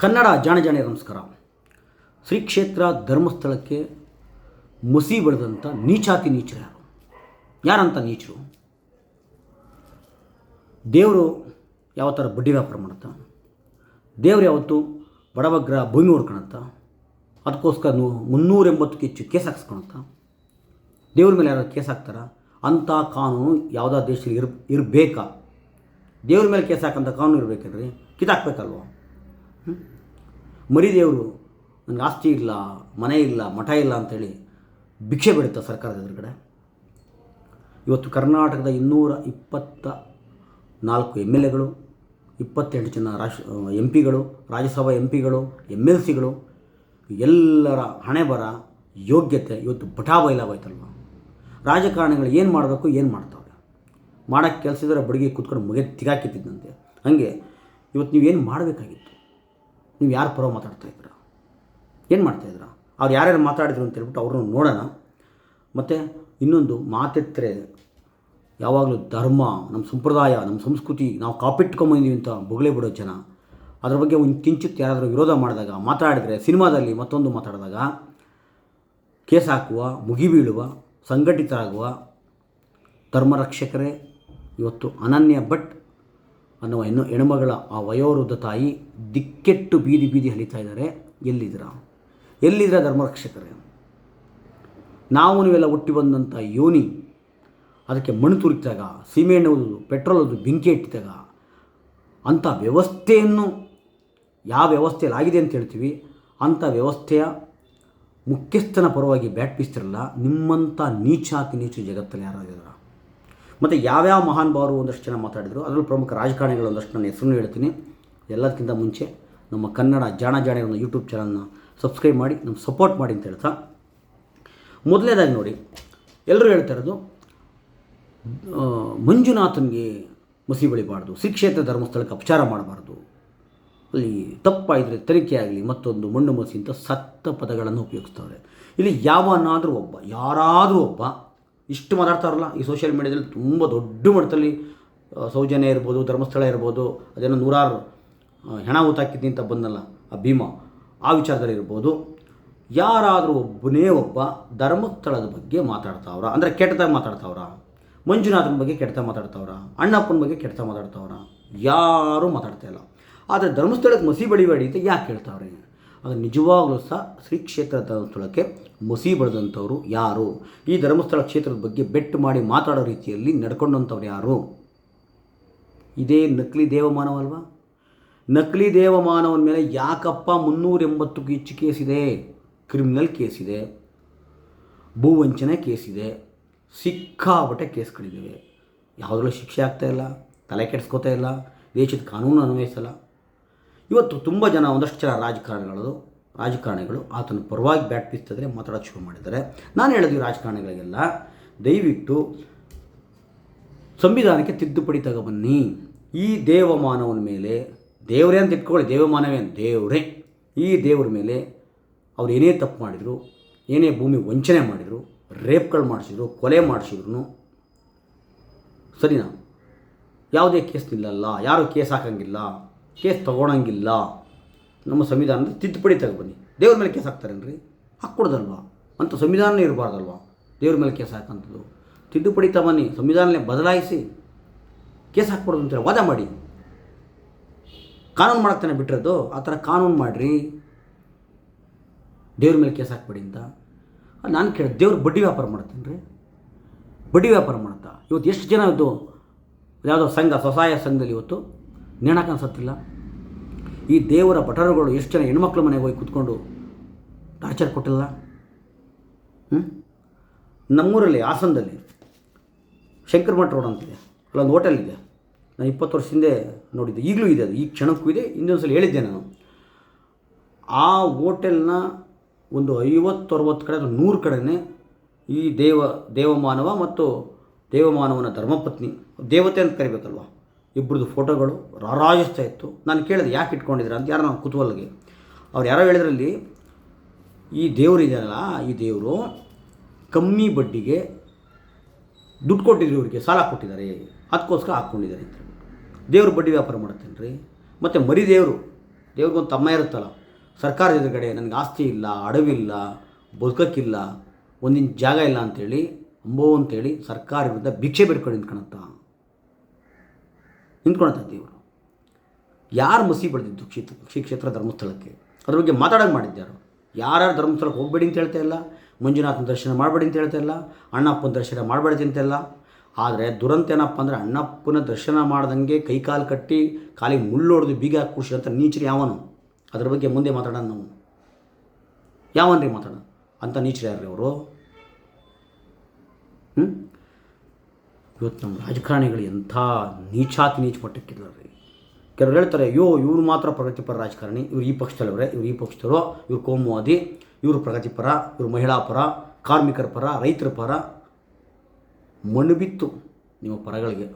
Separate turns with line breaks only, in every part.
ಕನ್ನಡ ಜಾಣ ಜಾಣೆ ನಮಸ್ಕಾರ. ಶ್ರೀ ಕ್ಷೇತ್ರ ಧರ್ಮಸ್ಥಳಕ್ಕೆ ಮುಸಿ ಬೆಳೆದಂಥ ನೀಚಾತಿ ನೀಚರು ಯಾರು? ಯಾರಂತ ನೀಚರು? ದೇವರು ಯಾವ ಥರ ಬಡ್ಡಿ ವ್ಯಾಪಾರ ಮಾಡುತ್ತಾ? ದೇವರು ಯಾವತ್ತು ಬಡವಗ್ರ ಭೂಮಿ ಹೊಡ್ಕೊಳತ್ತ? ಅದಕ್ಕೋಸ್ಕರ ಮುನ್ನೂರ ಎಂಬತ್ತಕ್ಕೆ ಹೆಚ್ಚು ಕೇಸ್ ಹಾಕ್ಸ್ಕೊಳತ್ತ? ದೇವ್ರ ಮೇಲೆ ಯಾರು ಕೇಸ್ ಹಾಕ್ತಾರ? ಅಂಥ ಕಾನೂನು ಯಾವುದೋ ದೇಶದಲ್ಲಿ ಇರ್, ಇರಬೇಕಾ? ದೇವ್ರ ಮೇಲೆ ಕೇಸ್ ಹಾಕಂಥ ಕಾನೂನು ಇರಬೇಕಲ್ರಿ ಕಿತ್ತಾಕ್ಬೇಕಲ್ವ? ಮರಿ ದೇವರು ನನಗೆ ಆಸ್ತಿ ಇಲ್ಲ, ಮನೆ ಇಲ್ಲ, ಮಠ ಇಲ್ಲ ಅಂಥೇಳಿ ಭಿಕ್ಷೆ ಬಿಡುತ್ತಾ ಸರ್ಕಾರದ ಎದುರುಗಡೆ. ಇವತ್ತು ಕರ್ನಾಟಕದ ಇನ್ನೂರ ಇಪ್ಪತ್ತ ನಾಲ್ಕು ಎಂ ಎಲ್ ಎಗಳು, ಇಪ್ಪತ್ತೆಂಟು ಜನ ರಾಷ್ಟ್ರ ಎಂ ಪಿಗಳು, ರಾಜ್ಯಸಭಾ ಎಂ ಪಿಗಳು, ಎಂ ಎಲ್ ಸಿಗಳು, ಎಲ್ಲರ ಹಣೆ ಬರ ಯೋಗ್ಯತೆ ಇವತ್ತು ಬಟಾ ಬಯಲಾಗೋಯ್ತಲ್ವ ರಾಜಕಾರಣಿಗಳು ಏನು ಮಾಡಬೇಕು, ಏನು ಮಾಡ್ತಾವೆ ಮಾಡೋಕ್ಕೆ ಕೆಲಸದರ ಬಡಿಗೆ ಕೂತ್ಕೊಂಡು ಮುಗೆ ತಿಗಾಕಿತ್ತಿದ್ದಂತೆ ಹಾಗೆ ಇವತ್ತು ನೀವೇನು ಮಾಡಬೇಕಾಗಿತ್ತು? ನೀವು ಯಾರು ಪರ ಮಾತಾಡ್ತಾ ಇದ್ದೀರಾ? ಏನು ಮಾಡ್ತಾಯಿದ್ದೀರಾ ಅವ್ರು ಯಾರ್ಯಾರು ಮಾತಾಡಿದ್ರು ಅಂತ ಹೇಳ್ಬಿಟ್ಟು ಅವ್ರನ್ನ ನೋಡೋಣ. ಮತ್ತು ಇನ್ನೊಂದು ಮಾತೆತ್ತರೆ ಯಾವಾಗಲೂ ಧರ್ಮ, ನಮ್ಮ ಸಂಪ್ರದಾಯ, ನಮ್ಮ ಸಂಸ್ಕೃತಿ, ನಾವು ಕಾಪಿಟ್ಕೊಂಬಂದೀವಿ ಅಂತ ಬೊಗಳೆ ಬಿಡೋ ಜನ. ಅದ್ರ ಬಗ್ಗೆ ಒಂದು ಕಿಂಚಿತ್ ಯಾರಾದರೂ ವಿರೋಧ ಮಾಡಿದಾಗ, ಮಾತಾಡಿದರೆ, ಸಿನಿಮಾದಲ್ಲಿ ಮತ್ತೊಂದು ಮಾತಾಡಿದಾಗ, ಕೇಸ್ ಹಾಕುವ ಮುಗಿಬೀಳುವ ಸಂಘಟಿತರಾಗುವ ಧರ್ಮರಕ್ಷಕರೇ ಇವತ್ತು ಅನನ್ಯ ಭಟ್ ಅನ್ನುವ ಹೆಣ್ಣು ಹೆಣ್ಮಗಳ ಆ ವಯೋವೃದ್ಧ ತಾಯಿ ದಿಕ್ಕೆಟ್ಟು ಬೀದಿ ಬೀದಿ ಹಲಿತಾ ಇದ್ದಾರೆ. ಎಲ್ಲಿದ್ದೀರಾ? ಎಲ್ಲಿದ್ದೀರಾ ಧರ್ಮರಕ್ಷಕರೇ? ನಾವು ನೀವೆಲ್ಲ ಹುಟ್ಟಿ ಬಂದಂಥ ಯೋನಿ, ಅದಕ್ಕೆ ಮಣ್ಣು ತುರಿತಾಗ ಸೀಮೆಎಣ್ಣೆ ಓದೋದು ಪೆಟ್ರೋಲ್ ಓದೋದು ಬೆಂಕಿ ಇಟ್ಟಿದಾಗ ಅಂಥ ವ್ಯವಸ್ಥೆಯನ್ನು ಯಾವ ವ್ಯವಸ್ಥೆಯಲ್ಲಿ ಆಗಿದೆ ಅಂತ ಹೇಳ್ತೀವಿ. ಅಂಥ ವ್ಯವಸ್ಥೆಯ ಮುಖ್ಯಸ್ಥನ ಪರವಾಗಿ ಬ್ಯಾಟ್ ಬೀಸ್ತಿರಲ್ಲ, ನಿಮ್ಮಂಥ ನೀಚಾತಿ ನೀಚು ಜಗತ್ತಲ್ಲಿ ಯಾರಾಗಿದ್ದಾರೆ ಮತ್ತು ಯಾವ್ಯಾವ ಮಹಾನ್ ಭಾವರು ಒಂದಷ್ಟು ಜನ ಮಾತಾಡಿದರು, ಅದರಲ್ಲೂ ಪ್ರಮುಖ ರಾಜಕಾರಣಿಗಳು ಒಂದಷ್ಟು ನನ್ನ ಹೆಸರು ಹೇಳ್ತೀನಿ. ಎಲ್ಲದಕ್ಕಿಂತ ಮುಂಚೆ ನಮ್ಮ ಕನ್ನಡ ಜಾಣ ಜಾಣೆ ಒಂದು ಯೂಟ್ಯೂಬ್ ಚಾನಲ್ನ ಸಬ್ಸ್ಕ್ರೈಬ್ ಮಾಡಿ ನಮ್ಮ ಸಪೋರ್ಟ್ ಮಾಡಿ ಅಂತ ಹೇಳ್ತಾ. ಮೊದಲನೇದಾಗಿ ನೋಡಿ ಎಲ್ಲರೂ ಹೇಳ್ತಾ ಇರೋದು ಮಂಜುನಾಥನ್ಗೆ ಮಂಜುನಾಥನಿಗೆ ಮಸಿ ಬಳಿಬಾರ್ದು, ಶ್ರೀ ಕ್ಷೇತ್ರ ಧರ್ಮಸ್ಥಳಕ್ಕೆ ಅಪಚಾರ ಮಾಡಬಾರ್ದು. ಅಲ್ಲಿ ತಪ್ಪಾಯಿದ್ರೆ ತನಿಖೆ ಆಗಲಿ, ಮತ್ತೊಂದು ಮಣ್ಣು ಮಸಿ ಅಂತ ಸತ್ತ ಪದಗಳನ್ನು ಉಪಯೋಗಿಸ್ತಾರೆ. ಇಲ್ಲಿ ಯಾವನಾದರೂ ಒಬ್ಬ, ಯಾರಾದರೂ ಒಬ್ಬ ಇಷ್ಟು ಮಾತಾಡ್ತಾರಲ್ಲ, ಈ ಸೋಷಿಯಲ್ ಮೀಡಿಯಾದಲ್ಲಿ ತುಂಬ ದೊಡ್ಡ ಮಟ್ಟದಲ್ಲಿ ಸೌಜನ್ಯ ಇರ್ಬೋದು, ಧರ್ಮಸ್ಥಳ ಇರ್ಬೋದು, ಅದೇನೋ ನೂರಾರು ಹೆಣ ಊತಾಕಿದ್ನಿ ಅಂತ ಬಂದಲ್ಲ, ಆ ಭೀಮ, ಆ ವಿಚಾರದಲ್ಲಿ ಇರ್ಬೋದು. ಯಾರಾದರೂ ಒಬ್ಬನೇ ಒಬ್ಬ ಧರ್ಮಸ್ಥಳದ ಬಗ್ಗೆ ಮಾತಾಡ್ತಾವ್ರ, ಅಂದರೆ ಕೆಟ್ಟದಾಗ ಮಾತಾಡ್ತಾವ್ರ, ಮಂಜುನಾಥನ ಬಗ್ಗೆ ಕೆಟ್ಟ ಮಾತಾಡ್ತಾವ್ರ, ಅಣ್ಣಪ್ಪನ ಬಗ್ಗೆ ಕೆಟ್ಟ ಮಾತಾಡ್ತಾವ್ರ, ಯಾರೂ ಮಾತಾಡ್ತಾ ಇಲ್ಲ. ಆದರೆ ಧರ್ಮಸ್ಥಳಕ್ಕೆ ಮಸಿ ಬಡಿಬೇಡಿ ಅಂತ ಯಾಕೆ ಹೇಳ್ತಾವ್ರೆ? ಅದು ನಿಜವಾಗಲೂ ಸಹ ಶ್ರೀ ಕ್ಷೇತ್ರ ಧರ್ಮಸ್ಥಳಕ್ಕೆ ಮಸಿ ಯಾರು? ಈ ಧರ್ಮಸ್ಥಳ ಕ್ಷೇತ್ರದ ಬಗ್ಗೆ ಬೆಟ್ಟು ಮಾಡಿ ಮಾತಾಡೋ ರೀತಿಯಲ್ಲಿ ನಡ್ಕೊಂಡಂಥವ್ರು ಯಾರು? ಇದೇ ನಕಲಿ ದೇವಮಾನವ ಅಲ್ವಾ ನಕಲಿ ದೇವಮಾನವನ ಮೇಲೆ ಯಾಕಪ್ಪ ಮುನ್ನೂರ ಎಂಬತ್ತಕ್ಕೂ ಹೆಚ್ಚು ಕೇಸಿದೆ ಕ್ರಿಮಿನಲ್ ಕೇಸಿದೆ ಭೂವಂಚನೆ ಕೇಸಿದೆ ಸಿಕ್ಕಾಬಟ್ಟೆ ಕೇಸ್ಗಳಿದ್ದಾವೆ ಯಾವುದ್ರಲ್ಲೂ ಶಿಕ್ಷೆ ಆಗ್ತಾ ಇಲ್ಲ. ತಲೆ ಕೆಡಿಸ್ಕೋತಾ ಇಲ್ಲ. ದೇಶದ ಕಾನೂನು ಅನ್ವಯಿಸಲ್ಲ. ಇವತ್ತು ತುಂಬ ಜನ ಒಂದಷ್ಟು ಜನ ರಾಜಕಾರಣಿಗಳು ರಾಜಕಾರಣಿಗಳು ಆತನ ಪರವಾಗಿ ಬ್ಯಾಟ್ ಬೀಸ್ತಿದ್ರೆ ಮಾತಾಡೋಕ್ಕೆ ಶುರು ಮಾಡಿದ್ದಾರೆ. ನಾನು ಹೇಳಿದ್ವಿ ರಾಜಕಾರಣಿಗಳಿಗೆಲ್ಲ, ದಯವಿಟ್ಟು ಸಂವಿಧಾನಕ್ಕೆ ತಿದ್ದುಪಡಿ ತಗೊಬನ್ನಿ. ಈ ದೇವಮಾನವನ ಮೇಲೆ, ದೇವರೇ ಅಂತ ಇಟ್ಕೊಳ್ಳಿ, ದೇವಮಾನವೇ ದೇವರೇ. ಈ ದೇವ್ರ ಮೇಲೆ ಅವ್ರು ಏನೇ ತಪ್ಪು ಮಾಡಿದರು, ಏನೇ ಭೂಮಿ ವಂಚನೆ ಮಾಡಿದರು, ರೇಪ್ಗಳು ಮಾಡಿಸಿದ್ರು, ಕೊಲೆ ಮಾಡಿಸಿದ್ರು, ಸರಿನಾ? ಯಾವುದೇ ಕೇಸ್ ನಿಲ್ಲಲ್ಲ, ಯಾರು ಕೇಸ್ ಹಾಕಂಗಿಲ್ಲ. ಕೇಸ್ ತೊಗೊಳಂಗಿಲ್ಲ. ನಮ್ಮ ಸಂವಿಧಾನದ ತಿದ್ದುಪಡಿ ತಗೊಬನ್ನಿ ದೇವ್ರ ಮೇಲೆ ಕೇಸ್ ಹಾಕ್ತಾರೇನ್ರಿ? ಹಾಕ್ಕೊಡ್ದಲ್ವಾ? ಅಂತ ಸಂವಿಧಾನ ಇರಬಾರ್ದಲ್ವಾ? ದೇವ್ರ ಮೇಲೆ ಕೇಸ್ ಹಾಕೋಂಥದ್ದು ತಿದ್ದುಪಡಿ ತಗೊನ್ನಿ ಸಂವಿಧಾನನೇ ಬದಲಾಯಿಸಿ ಕೇಸ್ ಹಾಕ್ಬಾರ್ದು ಅಂತೇಳಿ ವಾದ ಮಾಡಿ. ಕಾನೂನು ಮಾಡ್ತಾನೆ ಬಿಟ್ಟಿರೋದು? ಆ ಥರ ಕಾನೂನು ಮಾಡಿರಿ. ದೇವ್ರ ಮೇಲೆ ಕೇಸ್ ಹಾಕ್ಬೇಡಿ ಅಂತ. ನಾನು ಕೇಳಿ, ದೇವ್ರು ಬಡ್ಡಿ ವ್ಯಾಪಾರ ಮಾಡ್ತೇನೆ ರೀ ಬಡ್ಡಿ ವ್ಯಾಪಾರ ಮಾಡ್ತಾ? ಇವತ್ತು ಎಷ್ಟು ಜನ ಇದ್ದು ಯಾವುದೋ ಸಂಘ, ಸ್ವಸಹಾಯ ಸಂಘದಲ್ಲಿ ಇವತ್ತು ನೇಣಾಕ ಅನ್ಸತ್ತಿಲ್ಲ ಈ ದೇವರ ಭಟರುಗಳು ಎಷ್ಟು ಜನ ಹೆಣ್ಮಕ್ಳ ಮನೆಗೆ ಹೋಗಿ ಕೂತ್ಕೊಂಡು ಟಾರ್ಚರ್ ಕೊಟ್ಟಿಲ್ಲ? ನಮ್ಮೂರಲ್ಲಿ ಹಾಸನದಲ್ಲಿ ಶಂಕರ್ ಮಠ ರೋಡ್ ಅಂತಿದೆ. ಅಲ್ಲೊಂದು ಹೋಟೆಲ್ ಇದೆ. ನಾನು ಇಪ್ಪತ್ತು ವರ್ಷ ಹಿಂದೆ ನೋಡಿದ್ದೆ. ಈಗಲೂ ಇದೆ ಅದು. ಈ ಕ್ಷಣಕ್ಕೂ ಇದೆ. ಇನ್ನೊಂದು ಸಲ ಹೇಳಿದ್ದೆ ನಾನು. ಆ ಹೋಟೆಲ್ನ ಒಂದು ಐವತ್ತರವತ್ತು ಕಡೆ ಅಥವಾ ನೂರು ಕಡೆನೇ ಈ ದೇವ, ದೇವಮಾನವ ಮತ್ತು ದೇವಮಾನವನ ಧರ್ಮಪತ್ನಿ, ದೇವತೆ ಅಂತ ಕರಿಬೇಕಲ್ವ? ಇಬ್ಬರದ್ದು ಫೋಟೋಗಳು ರಾರಾಜಿಸ್ತಾ ಇತ್ತು. ನಾನು ಕೇಳಿದೆ, ಯಾಕೆ ಇಟ್ಕೊಂಡಿದ್ದೀರಾ ಅಂತ. ಯಾರೋ ನಾನು ಕುತೂಹಲಗೆ. ಅವ್ರು ಯಾರೋ ಹೇಳಿದ್ರಲ್ಲಿ, ಈ ದೇವರು ಇದೆಯಲ್ಲ ಈ ದೇವರು ಕಮ್ಮಿ ಬಡ್ಡಿಗೆ ದುಡ್ಡು ಕೊಟ್ಟಿದ್ರು ಇವರಿಗೆ, ಸಾಲ ಕೊಟ್ಟಿದ್ದಾರೆ. ಅದಕ್ಕೋಸ್ಕರ ಹಾಕ್ಕೊಂಡಿದ್ದಾರೆ ಅಂತ ದೇವ್ರ ಬಡ್ಡಿ ವ್ಯಾಪಾರ ಮಾಡ್ತೇನೆ ರೀ ಮತ್ತು ಮರಿ ದೇವರು, ದೇವ್ರಿಗೊಂದು ತಮ್ಮ ಇರುತ್ತಲ್ಲ ಸರ್ಕಾರದ ಎದುರುಗಡೆ ನನಗೆ ಆಸ್ತಿ ಇಲ್ಲ, ಅಡವಿಲ್ಲ, ಬದುಕಕ್ಕಿಲ್ಲ, ಒಂದಿನ ಜಾಗ ಇಲ್ಲ ಅಂತೇಳಿ, ಅಂಬೋ ಅಂತೇಳಿ ಸರ್ಕಾರ ವಿರುದ್ಧ ಭಿಕ್ಷೆ ಬೇಡ್ಕೊಂಡು ನಿಂತ್ಕೊಳತ್ತ ನಿಂತ್ಕೊಳತ್ತ ದೇವರು ಯಾರು ಮಸಿ ಬೆಳೆದಿದ್ದು ಕ್ಷೇತ್ರ ಕ್ಷೇತ್ರ ಧರ್ಮಸ್ಥಳಕ್ಕೆ? ಅದ್ರ ಬಗ್ಗೆ ಮಾತಾಡೋಕೆ ಮಾಡಿದ್ದಾರೆ ಯಾರ್ಯಾರು ಧರ್ಮಸ್ಥಳಕ್ಕೆ ಹೋಗಬೇಡಿ ಅಂತ ಹೇಳ್ತಾ ಇಲ್ಲ. ಮಂಜುನಾಥನ ದರ್ಶನ ಮಾಡಬೇಡಿ ಅಂತ ಹೇಳ್ತಾ ಇಲ್ಲ. ಅಣ್ಣಪ್ಪನ ದರ್ಶನ ಮಾಡಬೇಡಿ ಅಂತ ಇಲ್ಲ. ಆದರೆ ದುರಂತ ಏನಪ್ಪ ಅಂದರೆ ಅಣ್ಣಪ್ಪನ ದರ್ಶನ ಮಾಡ್ದಂಗೆ ಕೈಕಾಲು ಕಟ್ಟಿ ಕಾಲಿಗೆ ಮುಳ್ಳೊಡೆದು ಬೀಗ ಖುಷಿ ಅಂತ ನೀಚರಿ ಯಾವನು? ಅದ್ರ ಬಗ್ಗೆ ಮುಂದೆ ಮಾತಾಡೋಣ ನಾವು. ಯಾವನ್ರಿ ಮಾತಾಡೋಣ ಅಂತ ನೀಚರು ಯಾರ್ರಿ ಅವರು? ಹ್ಞೂ ಇವತ್ತು ನಮ್ಮ ರಾಜಕಾರಣಿಗಳು ಎಂಥ ನೀಚಾತಿ ನೀಚ ಮಟ್ಟಕ್ಕಿದ್ದಾರೆ. ಕೆಲವರು ಹೇಳ್ತಾರೆ, ಅಯ್ಯೋ, ಇವ್ರು ಮಾತ್ರ ಪ್ರಗತಿಪರ ರಾಜಕಾರಣಿ, ಇವ್ರು ಈ ಪಕ್ಷದಲ್ಲವರೇ ಇವರು ಈ ಪಕ್ಷದವರು, ಇವ್ರು ಕೋಮುವಾದಿ, ಇವರು ಪ್ರಗತಿಪರ, ಇವರು ಮಹಿಳಾ ಪರ, ಕಾರ್ಮಿಕರ ಪರ, ರೈತರ ಪರ. ಮಣ್ಣು ಬಿತ್ತು ನಿಮ್ಮ ಪರಗಳಿಗೆ.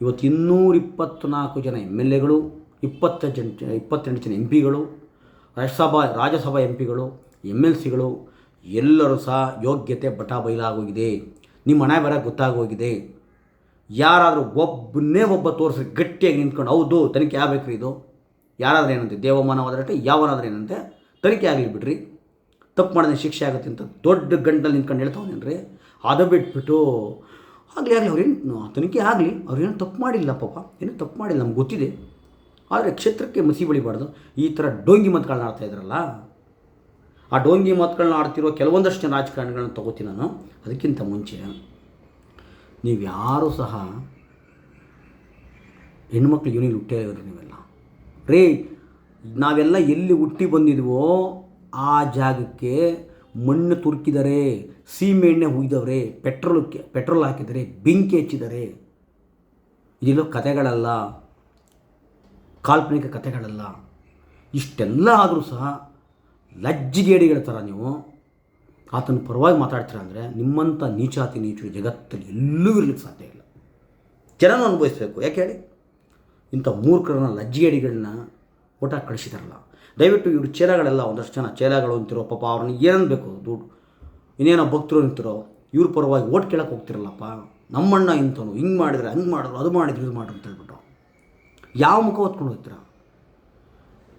ಇವತ್ತು ಇನ್ನೂರ ಇಪ್ಪತ್ತ್ನಾಲ್ಕು ಜನ ಎಂ ಎಲ್ ಎಗಳು, ಇಪ್ಪತ್ತ ಜನ, ಇಪ್ಪತ್ತೆಂಟು ಜನ ಎಂ ಪಿಗಳು, ರಾಜ್ಯಸಭಾ ರಾಜ್ಯಸಭಾ ಎಂ ಪಿಗಳು, ಎಂ ಎಲ್ ಸಿಗಳು, ಎಲ್ಲರೂ ಸಹ ಯೋಗ್ಯತೆ ಬಟಾ ಬಯಲಾಗೋಗಿದೆ. ನಿಮ್ಮ ಹಣೆ ಬರ ಗೊತ್ತಾಗೋಗಿದೆ. ಯಾರಾದರೂ ಒಬ್ಬನೇ ಒಬ್ಬ ತೋರಿಸಿ ಗಟ್ಟಿಯಾಗಿ ನಿಂತ್ಕೊಂಡು, ಹೌದು, ತನಿಖೆ ಆಗಬೇಕ್ರಿ ಇದು. ಯಾರಾದರೂ ಏನಂತೆ ದೇವಮಾನವಾದ್ರೆ ಯಾವನಾದ್ರೂ ಏನಂತೆ, ತನಿಖೆ ಆಗಲಿ ಬಿಡ್ರಿ. ತಪ್ಪು ಮಾಡಿದ್ರೆ ಶಿಕ್ಷೆ ಆಗುತ್ತೆ ಅಂತ ದೊಡ್ಡ ಗಂಟಲ್ಲಿ ನಿಂತ್ಕೊಂಡು ಹೇಳ್ತಾವನೇನ್ರಿ? ಅದು ಬಿಟ್ಬಿಟ್ಟು, ಆಗಲಿ ಆಗಲಿ, ಅವ್ರೇನು ತನಿಖೆ ಆಗಲಿ, ಅವ್ರೇನು ತಪ್ಪು ಮಾಡಿಲ್ಲ ಪಾಪ, ಏನೂ ತಪ್ಪು ಮಾಡಿಲ್ಲ, ನಮ್ಗೆ ಗೊತ್ತಿದೆ. ಆದರೆ ಕ್ಷೇತ್ರಕ್ಕೆ ಮಸಿ ಬಳಿಬಾರ್ದು. ಈ ಥರ ಡೋಂಗಿ ಮಾತುಗಳನ್ನ ಆಡ್ತಾ ಇದ್ರಲ್ಲ, ಆ ಡೋಂಗಿ ಮಾತುಗಳನ್ನ ಆಡ್ತಿರೋ ಕೆಲವೊಂದಷ್ಟು ರಾಜಕಾರಣಿಗಳನ್ನ ತಗೋತೀನಿ ನಾನು. ಅದಕ್ಕಿಂತ ಮುಂಚೆ ನೀವು ಯಾರೂ ಸಹ ಹೆಣ್ಮಕ್ಳು ಇವನಿಗೆ ಹುಟ್ಟೇ ಇರೋದು ನೀವೆಲ್ಲ. ರೇ, ನಾವೆಲ್ಲ ಎಲ್ಲಿ ಹುಟ್ಟಿ ಬಂದಿದ್ವೋ ಆ ಜಾಗಕ್ಕೆ ಮಣ್ಣು ತುರುಕಿದರೆ, ಸೀಮೆ ಎಣ್ಣೆ ಹುಯ್ದವ್ರೆ, ಪೆಟ್ರೋಲ್ ಪೆಟ್ರೋಲ್ ಹಾಕಿದರೆ, ಬೆಂಕಿ ಹೆಚ್ಚಿದರೆ ಇದೆಲ್ಲೋ ಕಥೆಗಳಲ್ಲ, ಕಾಲ್ಪನಿಕ ಕಥೆಗಳಲ್ಲ. ಇಷ್ಟೆಲ್ಲ ಆದರೂ ಸಹ ಲಜ್ಜಿಗೇಡಿಗಳ ಥರ ನೀವು ಆತನ ಪರವಾಗಿ ಮಾತಾಡ್ತೀರ ಅಂದರೆ ನಿಮ್ಮಂಥ ನೀಚಾತಿ ನೀಚು ಜಗತ್ತಲ್ಲಿ ಎಲ್ಲೂ ಇರಲಿಕ್ಕೆ ಸಾಧ್ಯ ಇಲ್ಲ. ಜನನೂ ಅನುಭವಿಸಬೇಕು. ಯಾಕೆ ಹೇಳಿ? ಇಂಥ ಮೂರ್ಖರನ್ನ ಲಜ್ಜಿಗೇಡಿಗಳನ್ನ ಊಟ ಕಳಿಸಿದಾರಲ್ಲ. ದಯವಿಟ್ಟು ಇವರು ಚೇಲಗಳೆಲ್ಲ ಒಂದಷ್ಟು ಜನ ಚೇಲಗಳು ಅಂತಿರೋ, ಪಾಪ ಅವ್ರನ್ನ ಬೇಕು? ದುಡ್ಡು ಇನ್ನೇನೋ ಭಕ್ತರು ನಿಂತಿರೋ ಇವ್ರ ಪರವಾಗಿ ಓಟ್ ಕೇಳಕ್ಕೆ ಹೋಗ್ತಿರಲ್ಲಪ್ಪ. ನಮ್ಮಣ್ಣ ಇಂಥವ್ನು ಹಿಂಗೆ ಮಾಡಿದ್ರೆ ಹಂಗೆ ಮಾಡಿದ್ರು, ಅದು ಮಾಡಿದ್ರು, ಇದು ಮಾಡ್ರಿ ಅಂತ ಹೇಳ್ಬಿಟ್ಟು. ಯಾವ ಮುಖ ಹೊತ್ಕೊಂಡು ಹೋಗ್ತೀರ?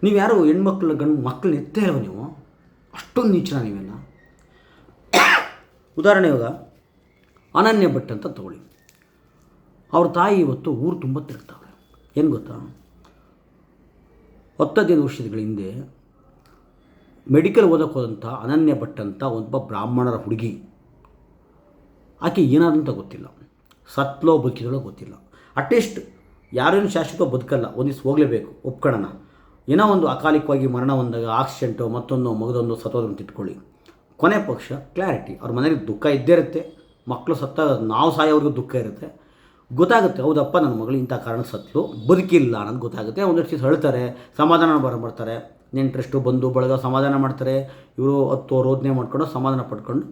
ನೀವು ಯಾರು ಹೆಣ್ಮಕ್ಳು ಗಂಡು ಮಕ್ಕಳನ್ನ ಎತ್ತೇ ಇಲ್ವ ನೀವು? ಅಷ್ಟೊಂದು ನೀಚನ ನೀವೆಲ್ಲ ಉದಾಹರಣೆ ಇವಾಗ, ಅನನ್ಯ ಭಟ್ ಅಂತ ತಗೊಳ್ಳಿ. ಅವ್ರ ತಾಯಿ ಇವತ್ತು ಊರು ತುಂಬ ತಿರ್ತಾವೆ ಏನು ಗೊತ್ತಾ? ಹತ್ತದೈದು ವರ್ಷಗಳ ಹಿಂದೆ ಮೆಡಿಕಲ್ ಓದಕ್ಕೆ ಅನನ್ಯ ಭಟ್ ಅಂತ ಒಬ್ಬ ಬ್ರಾಹ್ಮಣರ ಹುಡುಗಿ. ಆಕೆ ಏನಾದಂತ ಗೊತ್ತಿಲ್ಲ. ಸತ್ಲೋ ಬದುಕಿದಳೋ ಗೊತ್ತಿಲ್ಲ. ಅಟ್ಲೀಸ್ಟ್ ಯಾರೇನು ಶಾಶ್ವತ ಬದುಕಲ್ಲ ಒಂದಿಸ್ ಹೋಗಲೇಬೇಕು ಒಪ್ಕೊಳ್ಳೋಣ ಏನೋ ಒಂದು ಅಕಾಲಿಕವಾಗಿ ಮರಣ ಹೊಂದಾಗ ಆಕ್ಸಿಡೆಂಟು ಮತ್ತೊಂದು ಮಗದೊಂದು ಸತ್ತೋದನ್ನು ಇಟ್ಕೊಳ್ಳಿ ಕೊನೆ ಪಕ್ಷ ಕ್ಲಾರಿಟಿ ಅವ್ರ ಮನೇಲಿ ದುಃಖ ಇದ್ದೇ ಇರುತ್ತೆ. ಮಕ್ಕಳು ಸತ್ತ ನಾವು ಸಾಯೋವ್ರಿಗೂ ದುಃಖ ಇರುತ್ತೆ. ಗೊತ್ತಾಗುತ್ತೆ, ಹೌದಪ್ಪ, ನನ್ನ ಮಗಳು ಇಂಥ ಕಾರಣ ಸತ್ತು, ಬದುಕಿಲ್ಲ ಅನ್ನೋದು ಗೊತ್ತಾಗುತ್ತೆ. ಒಂದಷ್ಟು ಹೇಳ್ತಾರೆ ಸಮಾಧಾನ ಬರ ನೆಂಟ್ರೆಷ್ಟು ಬಂದು ಬಳಗ ಸಮಾಧಾನ ಮಾಡ್ತಾರೆ. ಇವರು ಹತ್ತು ರೋದನೆ ಮಾಡ್ಕೊಂಡು ಸಮಾಧಾನ ಪಡ್ಕೊಂಡು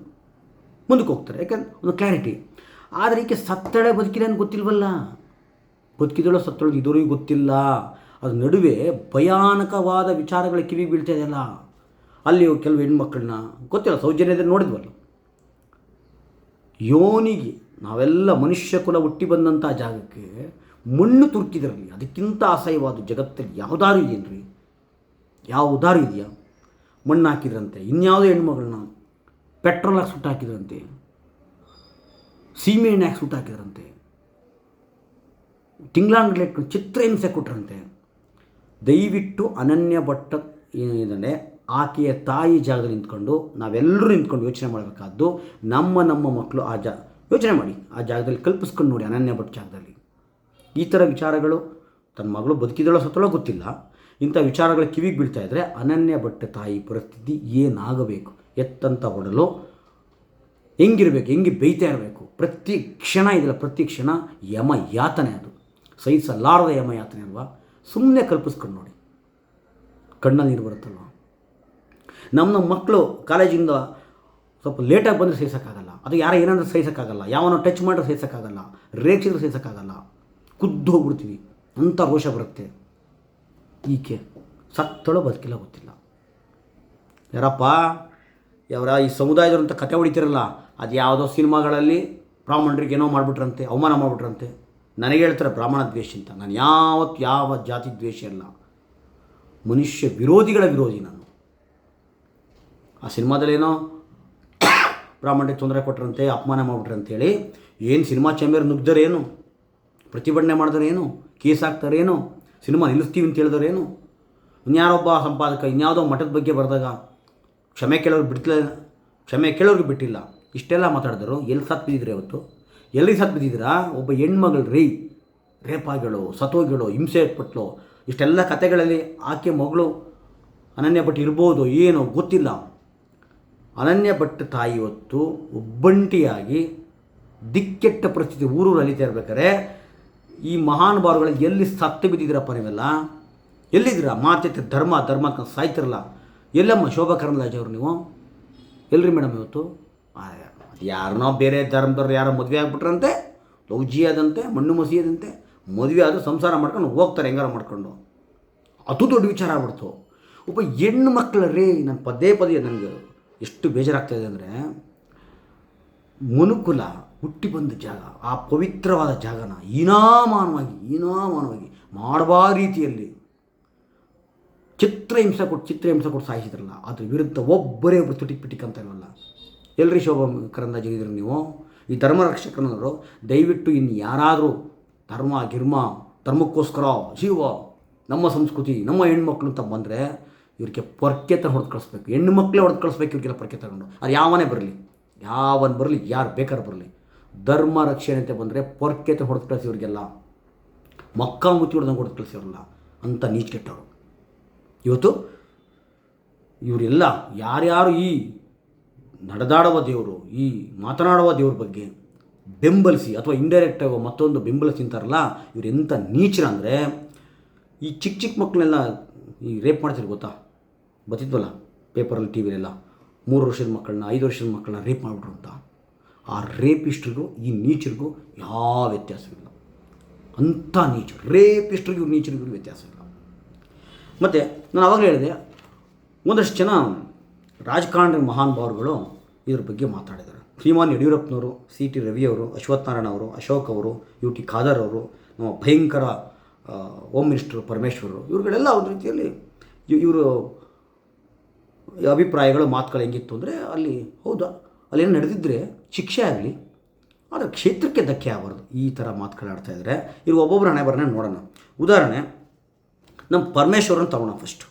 ಮುಂದಕ್ಕೆ ಹೋಗ್ತಾರೆ. ಯಾಕಂದ್ರೆ ಒಂದು ಕ್ಲಾರಿಟಿ ಆದರೆ ಈಕೆ ಸತ್ತಳೆ ಬದುಕಿಲ್ಲ ಅಂತ ಗೊತ್ತಿಲ್ವಲ್ಲ? ಬದುಕಿದಳೋ, ಸತ್ತಳು, ಇದುವರೆಗೂ ಗೊತ್ತಿಲ್ಲ. ಅದ್ರ ನಡುವೆ ಭಯಾನಕವಾದ ವಿಚಾರಗಳ ಕಿವಿ ಬೀಳ್ತಾ ಇದೆಯಲ್ಲ ಅಲ್ಲಿ ಕೆಲವು ಹೆಣ್ಮಕ್ಳನ್ನ ಗೊತ್ತಿಲ್ಲ ಸೌಜನ್ಯದಲ್ಲಿ ನೋಡಿದ್ವಲ್ಲ. ಯೋನಿಗೆ ನಾವೆಲ್ಲ ಮನುಷ್ಯ ಕುಲ ಹುಟ್ಟಿ ಬಂದಂಥ ಜಾಗಕ್ಕೆ ಮಣ್ಣು ತುರ್ಕಿದ್ರಲ್ಲಿ, ಅದಕ್ಕಿಂತ ಅಸಹ್ಯವಾದ ಜಗತ್ತಲ್ಲಿ ಯಾವುದಾರು ಇದೆಯೇನ್ರಿ ಯಾವ ಉದಾರು ಇದೆಯಾ? ಮಣ್ಣು ಹಾಕಿದ್ರಂತೆ, ಇನ್ಯಾವುದೋ ಹೆಣ್ಮಗಳನ್ನ ಪೆಟ್ರೋಲ್ ಹಾಕಿ ಸುಟ್ಟು ಹಾಕಿದ್ರಂತೆ ಸೀಮೆ ಎಣ್ಣೆ ಹಾಕಿ ಸುಟ್ಟು ಹಾಕಿದ್ರಂತೆ ತಿಂಗಳಾಂಗಲೇ ಚಿತ್ರಹಿಂಸೆ ಕೊಟ್ರಂತೆ. ದಯವಿಟ್ಟು ಅನನ್ಯ ಭಟ್ಟ ಏನಿದೆ ಆಕೆಯ ತಾಯಿ ಜಾಗದಲ್ಲಿ ನಿಂತ್ಕೊಂಡು ನಾವೆಲ್ಲರೂ ನಿಂತ್ಕೊಂಡು ಯೋಚನೆ ಮಾಡಬೇಕಾದ್ದು ನಮ್ಮ ನಮ್ಮ ಮಕ್ಕಳು ಆ ಜಾ, ಯೋಚನೆ ಮಾಡಿ, ಆ ಜಾಗದಲ್ಲಿ ಕಲ್ಪಿಸ್ಕೊಂಡು ನೋಡಿ ಅನನ್ಯ ಭಟ್ ಜಾಗದಲ್ಲಿ. ಈ ಥರ ವಿಚಾರಗಳು ತನ್ನ ಮಗಳು ಬದುಕಿದಳೋ ಸತ್ತಳೋ ಗೊತ್ತಿಲ್ಲ. ಇಂಥ ವಿಚಾರಗಳ ಕಿವಿಗೆ ಬೀಳ್ತಾ ಇದ್ದರೆ ಅನನ್ಯ ಭಟ್ ತಾಯಿ ಪರಿಸ್ಥಿತಿ ಏನಾಗಬೇಕು? ಎತ್ತಂತ ಹೊಡಲು ಹೆಂಗಿರಬೇಕು? ಹೆಂಗೆ ಬೇಯ್ತಾ ಇರಬೇಕು? ಪ್ರತಿ ಕ್ಷಣ ಇದೆಯಲ್ಲ, ಪ್ರತಿ ಕ್ಷಣ ಯಮ ಯಾತನೆ ಅದು. ಸಹಿಸಲಾರದ ಯಮ ಯಾತನೆ ಅಲ್ವಾ? ಸುಮ್ಮನೆ ಕಲ್ಪಿಸ್ಕೊಂಡು ನೋಡಿ. ಕಣ್ಣಲ್ಲಿ ನೀರು ಬರುತ್ತಲ್ವ? ನಮ್ಮ ನಮ್ಮ ಮಕ್ಕಳು ಕಾಲೇಜಿಂದ ಸ್ವಲ್ಪ ಲೇಟಾಗಿ ಬಂದರೆ ಸಹಿಸೋಕ್ಕಾಗಲ್ಲ. ಅದು ಯಾರು ಏನಾದರೂ ಸಹಿಸೋಕ್ಕಾಗಲ್ಲ. ಯಾವನೋ ಟಚ್ ಮಾಡಿದ್ರೆ ಸಹಿಸೋಕ್ಕಾಗಲ್ಲ. ರೇಕ್ಷಿದ್ರೆ ಸಹಿಸೋಕ್ಕಾಗಲ್ಲ. ಕುದ್ದು ಹೋಗ್ಬಿಡ್ತೀವಿ. ಅಂಥ ರೋಷ ಬರುತ್ತೆ. ಈಕೆ ಸತ್ತಳೋ ಬದುಕಿಲ್ಲ ಗೊತ್ತಿಲ್ಲ. ಯಾರಪ್ಪ ಯಾರ ಈ ಸಮುದಾಯದವ್ರು ಅಂತ ಕತೆ ಹೊಡಿತಿರಲ್ಲ. ಅದು ಯಾವುದೋ ಸಿನಿಮಾಗಳಲ್ಲಿ ಬ್ರಾಹ್ಮಣರಿಗೆ ಏನೋ ಮಾಡಿಬಿಟ್ರಂತೆ, ಅವಮಾನ ಮಾಡಿಬಿಟ್ರಂತೆ. ನನಗೆ ಹೇಳ್ತಾರೆ ಬ್ರಾಹ್ಮಣ ದ್ವೇಷ ಅಂತ. ನಾನು ಯಾವತ್ತು ಯಾವ ಜಾತಿ ದ್ವೇಷ ಅಲ್ಲ. ಮನುಷ್ಯ ವಿರೋಧಿಗಳ ವಿರೋಧಿ ನಾನು. ಆ ಸಿನಿಮಾದಲ್ಲೇನೋ ಬ್ರಾಹ್ಮಣ್ಯ ತೊಂದರೆ ಕೊಟ್ಟರಂತೆ ಅಪಮಾನ ಮಾಡಿಬಿಟ್ರೆ ಅಂತೇಳಿ ಏನು ಸಿನಿಮಾ ಚೇಂಬರ್ ನುಗ್ಗಿದರೇನು ಪ್ರತಿಭಟನೆ ಮಾಡಿದ್ರೇನು? ಕೇಸ್ ಹಾಕ್ತಾರೇನು? ಸಿನಿಮಾ ನಿಲ್ಲಿಸ್ತೀವಿ ಅಂತ ಹೇಳಿದರೇನು? ಇನ್ಯಾರೊಬ್ಬ ಸಂಪಾದಕ ಇನ್ಯಾವುದೋ ಮಠದ ಬಗ್ಗೆ ಬರೆದಾಗ ಕ್ಷಮೆ ಕೇಳೋರು ಬಿಡ್ತಿಲ್ಲ, ಕ್ಷಮೆ ಕೇಳೋರಿಗೆ ಬಿಟ್ಟಿಲ್ಲ. ಇಷ್ಟೆಲ್ಲ ಮಾತಾಡಿದ್ರು, ಎಲ್ಲಿ ಸತ್ತು ಬಿದ್ದಿದ್ರಿ ಅವತ್ತು? ಎಲ್ಲಿ ಸತ್ತು ಬಿದ್ದಿದ್ದೀರಾ? ಒಬ್ಬ ಹೆಣ್ಮಗಳು ರೀ, ರೇಪಾಗಿಳು, ಸತೋಗಿಳು, ಹಿಂಸೆ ಏರ್ಪಟ್ಲು. ಇಷ್ಟೆಲ್ಲ ಕತೆಗಳಲ್ಲಿ ಆಕೆ ಮಗಳು ಅನನ್ಯ ಭಟ್ ಇರ್ಬೋದು, ಏನೋ ಗೊತ್ತಿಲ್ಲ. ಅನನ್ಯ ಭಟ್ ತಾಯಿ ಹೊತ್ತು ಒಬ್ಬಂಟಿಯಾಗಿ ದಿಕ್ಕೆಟ್ಟ ಪರಿಸ್ಥಿತಿ ಊರೂರು ಅಲಿತಾ ಇರ್ಬೇಕಾದ್ರೆ ಈ ಮಹಾನುಭಾವರುಗಳು ಎಲ್ಲಿ ಸತ್ತು ಬಿದ್ದಿದ್ದೀರಪ್ಪ ನೀವೆಲ್ಲ ಎಲ್ಲಿದ್ದೀರಾ? ಮಾತೆತ್ತ ಧರ್ಮ ಧರ್ಮ ಅಂತ ಸಾಯ್ತಿರಲ್ಲ. ಎಲ್ಲಮ್ಮ ಶೋಭಾ ಕರಂದ್ಲಾಜೆ ಅವರು ನೀವು? ಎಲ್ಲರಿ ಮೇಡಮ್ ಇವತ್ತು? ಯಾರನ್ನೋ ಬೇರೆ ಧರ್ಮದವ್ರು ಯಾರೋ ಮದುವೆ ಆಗಿಬಿಟ್ರಂತೆ ಆದಂತೆ ಮಣ್ಣು ಮಸಿಯದಂತೆ, ಮದುವೆ ಆದರೂ ಸಂಸಾರ ಮಾಡ್ಕೊಂಡು ಹೋಗ್ತಾರೆ, ಹೆಂಗಾರ ಮಾಡ್ಕೊಂಡು. ಅದು ದೊಡ್ಡ ವಿಚಾರ ಆಗ್ಬಿಡ್ತು. ಒಬ್ಬ ಹೆಣ್ಣು ಮಕ್ಕಳ ರೀ ನಾನು ಪದೇ ಪದೇ ನನಗೆ ಎಷ್ಟು ಬೇಜಾರಾಗ್ತಾಯಿದೆ ಅಂದರೆ ಮನುಕುಲ ಹುಟ್ಟಿ ಬಂದ ಜಾಗ, ಆ ಪವಿತ್ರವಾದ ಜಾಗನ ಹೀನಾಮಾನವಾಗಿ ಹೀನಾಮಾನವಾಗಿ ಮಾಡುವ ರೀತಿಯಲ್ಲಿ ಚಿತ್ರಹಿಂಸೆ ಕೊಟ್ಟು ಚಿತ್ರಹಿಂಸೆ ಕೊಟ್ಟು ಸಾಯಿಸಿದ್ರಲ್ಲ, ಅದ್ರ ವಿರುದ್ಧ ಒಬ್ಬರೇ ಒಬ್ಬರು ತುಟಿಕ್ ಪಿಟಿಕ್ ಅಂತ ಇಲ್ವಲ್ಲ? ಎಲ್ರಿ ಶೋಭಾ ಕರಂದಾಜಿಗಿದ್ರು ನೀವು? ಈ ಧರ್ಮ ದಯವಿಟ್ಟು ಇನ್ನು ಯಾರಾದರೂ ಧರ್ಮ, ಗಿರ್ಮ, ಧರ್ಮಕ್ಕೋಸ್ಕರ ಜೀವ ನಮ್ಮ ಸಂಸ್ಕೃತಿ, ನಮ್ಮ ಹೆಣ್ಮಕ್ಳು ಅಂತ ಬಂದರೆ ಇವ್ರಿಗೆ ಪೊರ್ಕೆ ತರ ಹೊಡೆದು ಕಳಿಸ್ಬೇಕು. ಹೆಣ್ಣು ಮಕ್ಕಳೇ ಹೊಡೆದು ಕಳಿಸ್ಬೇಕು ಇವ್ರಿಗೆಲ್ಲ ಪೊರ್ಕೆ ತಗೊಂಡು ಅದು ಯಾವನೇ ಬರಲಿ, ಯಾವನ್ ಬರಲಿ, ಯಾರು ಬೇಕಾದ್ರೆ ಬರಲಿ. ಧರ್ಮ ರಕ್ಷಣೆ ಅಂತ ಬಂದರೆ ಪೊರ್ಕೆ ತ ಹೊಡೆದು ಕಳಿಸಿ ಇವ್ರಿಗೆಲ್ಲ. ಮಕ್ಕ ಮುತ್ತಿ ಹೊಡೆದಂಗೆ ಹೊಡೆದು ಕಳಿಸಿರಲ್ಲ ಅಂತ ನೀಚ್ ಕೆಟ್ಟವರು ಇವತ್ತು ಇವರೆಲ್ಲ ಯಾರ್ಯಾರು ಈ ನಡೆದಾಡುವ ದೇವರು, ಈ ಮಾತನಾಡುವ ದೇವ್ರ ಬಗ್ಗೆ ಬೆಂಬಲಿಸಿ ಅಥವಾ ಇಂಡೈರೆಕ್ಟ್ ಮತ್ತೊಂದು ಬೆಂಬಲಿಸಿ ಅಂತಾರಲ್ಲ ಇವ್ರು ಎಂಥ ನೀಚರ ಅಂದರೆ ಈ ಚಿಕ್ಕ ಚಿಕ್ಕ ಮಕ್ಕಳನ್ನೆಲ್ಲ ಈ ರೇಪ್ ಮಾಡ್ತಾರೆ ಗೊತ್ತಾ? ಬರ್ತಿದ್ವಲ್ಲ ಪೇಪರಲ್ಲಿ ಟಿ ವಿಲೆಲ್ಲ. ಮೂರು ವರ್ಷದ ಮಕ್ಕಳನ್ನ, ಐದು ವರ್ಷದ ಮಕ್ಕಳನ್ನ ರೇಪ್ ಮಾಡಿಬಿಟ್ರು ಅಂತ. ಆ ರೇಪಿಸ್ಟ್ರಿಗೂ, ಈ ನೀಚರಿಗೂ ಯಾವ ವ್ಯತ್ಯಾಸವಿಲ್ಲ. ಅಂಥ ನೀಚರು. ರೇಪಿಸ್ಟ್ರಿಗೂ, ನೀಚರಿಗೂ ವ್ಯತ್ಯಾಸವಿಲ್ಲ. ಮತ್ತು ನಾನು ಆವಾಗಲೇ ಹೇಳಿದೆ, ಒಂದಷ್ಟು ಜನ ರಾಜಕಾರಣಿ ಮಹಾನುಭಾವರುಗಳು ಇದ್ರ ಬಗ್ಗೆ ಮಾತಾಡಿದ್ದಾರೆ. ಶ್ರೀಮಾನ್ ಯಡಿಯೂರಪ್ಪನವರು, ಸಿ ಟಿ ರವಿಯವರು ಅಶ್ವತ್ಥನಾರಾಯಣ ಅವರು, ಅಶೋಕ್ ಅವರು, ಯು ಟಿ ಖಾದರ್ ಅವರು, ನಮ್ಮ ಭಯಂಕರ ಹೋಮ್ ಮಿನಿಸ್ಟರ್ ಪರಮೇಶ್ವರರು ಇವ್ರುಗಳೆಲ್ಲ ಒಂದು ರೀತಿಯಲ್ಲಿ ಇವರು ಅಭಿಪ್ರಾಯಗಳು, ಮಾತುಗಳು ಹೆಂಗಿತ್ತು ಅಂದರೆ ಅಲ್ಲಿ ಹೌದಾ ಅಲ್ಲೇನು ನಡೆದಿದ್ದರೆ ಶಿಕ್ಷೆ ಆಗಲಿ, ಆದರೆ ಕ್ಷೇತ್ರಕ್ಕೆ ಧಕ್ಕೆ ಆಗಬಾರ್ದು. ಈ ಥರ ಮಾತುಗಳಾಡ್ತಾ ಇದ್ದಾರೆ ಈಗ ಒಬ್ಬೊಬ್ಬರ ಹಣೆ ಬರನೇ ನೋಡೋಣ. ಉದಾಹರಣೆ ನಮ್ಮ ಪರಮೇಶ್ವರನ ತಗೋಣ ಫಸ್ಟು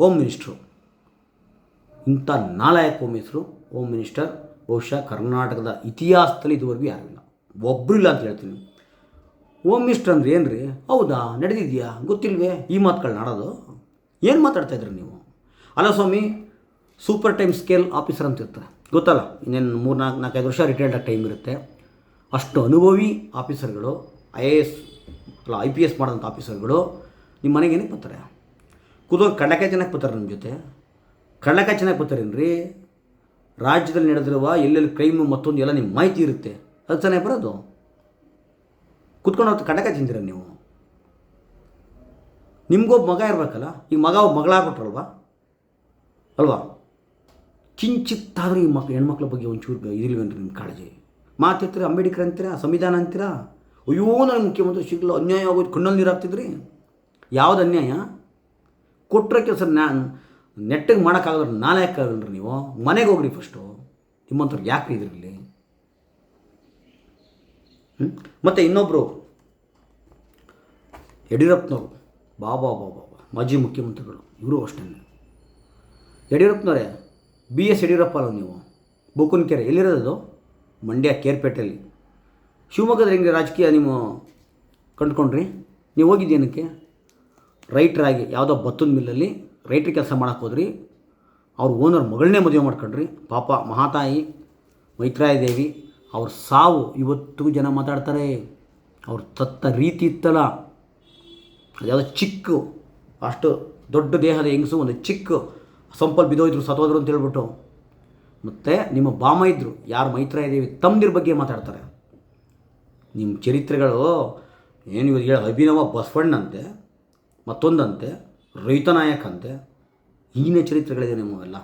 ಹೋಮ್ ಮಿನಿಸ್ಟ್ರು ಇಂಥ ನಾಲಾಯಕ ಹೋಮ್ ಮಿನಿಸ್ಟ್ರು ಹೋಮ್ ಮಿನಿಸ್ಟರ್ ಬಹುಶಃ ಕರ್ನಾಟಕದ ಇತಿಹಾಸದಲ್ಲಿ ಇದುವರೆಗೂ ಯಾರೂ ಇಲ್ಲ. ಒಬ್ಬರು ಇಲ್ಲ ಅಂತ ಹೇಳ್ತೀನಿ. ಹೋಮ್ ಮಿನಿಸ್ಟರ್ ಅಂದ್ರೆ ಏನು ರೀ ಹೌದಾ, ನಡೆದಿದೆಯಾ? ಗೊತ್ತಿಲ್ವೇ? ಈ ಮಾತುಗಳನ್ನ ಆಡೋದು? ಏನು ಮಾತಾಡ್ತಾ ಇದ್ರಿ ನೀವು? ಅಲ್ಲ ಸ್ವಾಮಿ ಸೂಪರ್ ಟೈಮ್ ಸ್ಕೇಲ್ ಆಫೀಸರ್ ಅಂತ ಇರ್ತಾರೆ. ಗೊತ್ತಲ್ಲ? ಇನ್ನೇನು ಮೂರು ನಾಲ್ಕು ನಾಲ್ಕೈದು ವರ್ಷ ರಿಟೈರ್ಡ್ ಆಗಿ ಟೈಮ್ ಇರುತ್ತೆ. ಅಷ್ಟು ಅನುಭವಿ ಆಫೀಸರ್ಗಳು ಐ ಎ ಎಸ್ ಅಲ್ಲ ಐ ಪಿ ಎಸ್ ಮಾಡಿದಂಥ ಆಫೀಸರ್ಗಳು ನಿಮ್ಮ ಮನೆಗೆ ಏನಕ್ಕೆ ಬರ್ತಾರೆ? ಕುದೋಗಿ ಕಡಲೆಕಾಯಿ ಚೆನ್ನಾಗಿ ಬರ್ತಾರೆ ನಿಮ್ಮ ಜೊತೆ. ಕಣಕ ಚೆನ್ನಾಗಿ ಬರ್ತಾರೇನ್ರಿ ರಾಜ್ಯದಲ್ಲಿ ನಡೆದಿರುವ ಎಲ್ಲೆಲ್ಲಿ ಕ್ರೈಮು ಮತ್ತೊಂದು ಎಲ್ಲ ನಿಮ್ಮ ಮಾಹಿತಿ ಇರುತ್ತೆ. ಅದು ಚೆನ್ನಾಗಿ ಬರೋದು. ಕುತ್ಕೊಂಡು ಹೊತ್ತು ಕಡಕ ತಿಂತೀರ ನೀವು? ನಿಮಗೊಬ್ಬ ಮಗ ಇರಬೇಕಲ್ಲ? ಈಗ ಮಗ ಒಬ್ಬ ಮಗಳಾಗ್ಬಿಟ್ರಲ್ವಾ? ಅಲ್ವಾ? ಕಿಂಚಿತ್ತಾದರೂ ಈ ಮಕ್ಳು ಹೆಣ್ಮಕ್ಳ ಬಗ್ಗೆ ಒಂಚೂರು ಇದಿಲ್ವೇನ್ರಿ ನಿಮ್ಮ ಕಾಳಜಿ. ಮಾತಿರ್ತೀರ ಅಂಬೇಡ್ಕರ್ ಅಂತೀರಾ, ಸಂವಿಧಾನ ಅಂತೀರಾ? ಅಯ್ಯೋ ನನಗೆ ಮುಖ್ಯಮಂತ್ರಿ ಸಿಗಲ್ಲ ಅನ್ಯಾಯ ಆಗೋದು ಕಣ್ಣಲ್ಲಿ ನೀರು ಹಾಕ್ತಿದ್ರಿ? ಯಾವ್ದು ಅನ್ಯಾಯ? ಕೊಟ್ಟರೆ ಕೆಲಸ ನಾನು ನೆಟ್ಟಿಗೆ ಮಾಡೋಕ್ಕಾಗಲ್ಲ ನಾಳೆ ಯಾಕಾಗಲ್ರಿ ನೀವು? ಮನೆಗೆ ಹೋಗ್ರಿ ಫಸ್ಟು ನಿಮ್ಮಂಥವ್ರು ಯಾಕೆ ಇದ್ರಲ್ಲಿ? ಮತ್ತು ಇನ್ನೊಬ್ಬರು ಯಡಿಯೂರಪ್ಪನವರು. ಬಾಬಾ ಬಾಬಾ ಮಾಜಿ ಮುಖ್ಯಮಂತ್ರಿಗಳು. ಇವರು ಅಷ್ಟೇ ಯಡಿಯೂರಪ್ಪನವರೇ ಬಿ ಎಸ್ ಯಡಿಯೂರಪ್ಪ ಅಲ್ಲ ನೀವು. ಬುಕ್ಕನಕೆರೆ ಎಲ್ಲಿರೋದು ಮಂಡ್ಯ, ಕೇರ್ಪೇಟೆಯಲ್ಲಿ. ಶಿವಮೊಗ್ಗದಲ್ಲಿ ಹೆಂಗೆ ರಾಜಕೀಯ ನೀವು ಕಂಡುಕೊಂಡ್ರಿ? ನೀವು ಹೋಗಿದ್ದೇನಕ್ಕೆ ರೈಟ್ರಾಗಿ ಯಾವುದೋ ಭತ್ತದ ಮಿಲ್ಲಲ್ಲಿ ರೈಟ್ರ್ ಕೆಲಸ ಮಾಡೋಕೆ ಹೋದ್ರಿ. ಅವ್ರ ಓನರ್ ಮಗಳನ್ನೇ ಮದುವೆ ಮಾಡ್ಕೊಂಡ್ರಿ. ಪಾಪ ಮಹಾತಾಯಿ ಮೈತ್ರಾಯ ದೇವಿ ಅವ್ರ ಸಾವು ಇವತ್ತು ಜನ ಮಾತಾಡ್ತಾರೆ. ಅವ್ರ ತತ್ತ ರೀತಿ ಇತ್ತಲ್ಲ. ಅದ್ಯಾವುದೋ ಚಿಕ್ಕ, ಅಷ್ಟು ದೊಡ್ಡ ದೇಹದ ಹೆಂಗಸು, ಒಂದು ಚಿಕ್ಕ. ಸಂಪಲ್ಲಿ ಬಿದ್ದೋಯ್ದ್ರು ಸತೋದ್ರು ಅಂತ ಹೇಳ್ಬಿಟ್ಟು. ಮತ್ತು ನಿಮ್ಮ ಬಾಮ ಇದ್ದರು ಯಾರು ಮೈತ್ರಾಯ ದೇವಿ ತಮ್ಮದಿರ ಬಗ್ಗೆ ಮಾತಾಡ್ತಾರೆ. ನಿಮ್ಮ ಚರಿತ್ರೆಗಳು, ಏನು ಇವರು ಹೇಳಿ ಅಭಿನವ ಬಸವಣ್ಣಂತೆ, ಮತ್ತೊಂದಂತೆ ರೈತನಾಯಕ ಅಂತೆ ಈಗಿನ ಚರಿತ್ರೆಗಳಿದೆ ನಿಮ್ಮವೆಲ್ಲ.